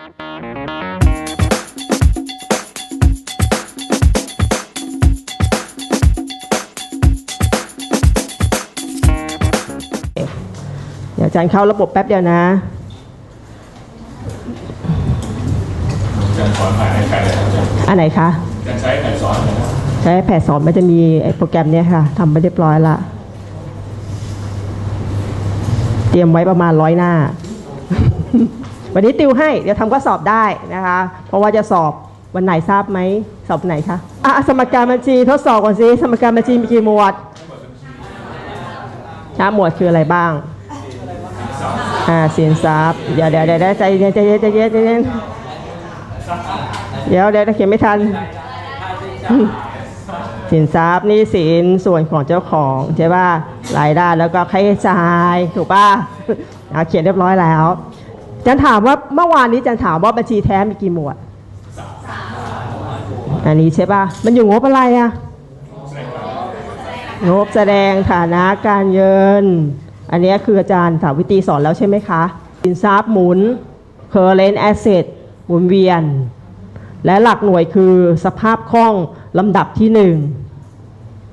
เดี๋ยวอาจารย์เข้าระบบแป๊บเดียวนะการสอนผ่านไอแพดเลยครับอาจารย์อันไหนคะการใช้แผ่นสอนเลยนะใช้แผนสอนมันจะมีไอ้โปรแกรมเนี้ยค่ะทำไปเรียบร้อยละเตรียมไว้ประมาณร้อยหน้า วันนี้ติวให้ เดี๋ยวทำก็สอบได้นะคะ เพราะว่าจะสอบวันไหนทราบไหมสอบไหนคะอะสมการบัญชีทดสอบก่อนสิสมการบัญชีมีกี่หมวดช้าหมวดคืออะไรบ้างอ่าสินทรัพย์เดี๋ยวเดี๋ยวเดี๋ยวใจเย็นใจเย็นใจเย็นใจเย็นเดี๋ยวเดี๋ยวเขียนไม่ทันสินทรัพย์นี่สินส่วนของเจ้าของใช่ป่ะรายได้แล้วก็ค่าใช้จ่ายถูกป่ะเขียนเรียบร้อยแล้ว จันถามว่าเมื่อวานนี้จันถามว่าบัญชีแท้มีกี่หมวดอันนี้ใช่ป่ะ มันอยู่งบอะไรอะงบแสดงฐานะการเงิน อันนี้คืออาจารย์ถามวิตีสอนแล้วใช่ไหมคะสินทรัพย์หมุน current asset หมุนเวียน และหลักหน่วยคือสภาพคล่องลำดับที่หนึ่ง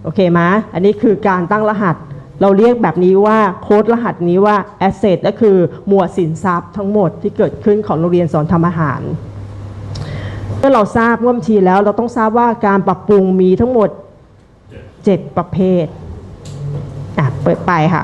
โอเคไหมอันนี้คือการตั้งรหัส เราเรียกแบบนี้ว่าโค้ดรหัสนี้ว่า asset ก็คือหมวดสินทรัพย์ทั้งหมดที่เกิดขึ้นของโรงเรียนสอนทำอาหาร เมื่อเราทราบว่าบัญชีแล้วเราต้องทราบว่าการปรับปรุงมีทั้งหมด 7 ประเภท อะ เปิดไปค่ะ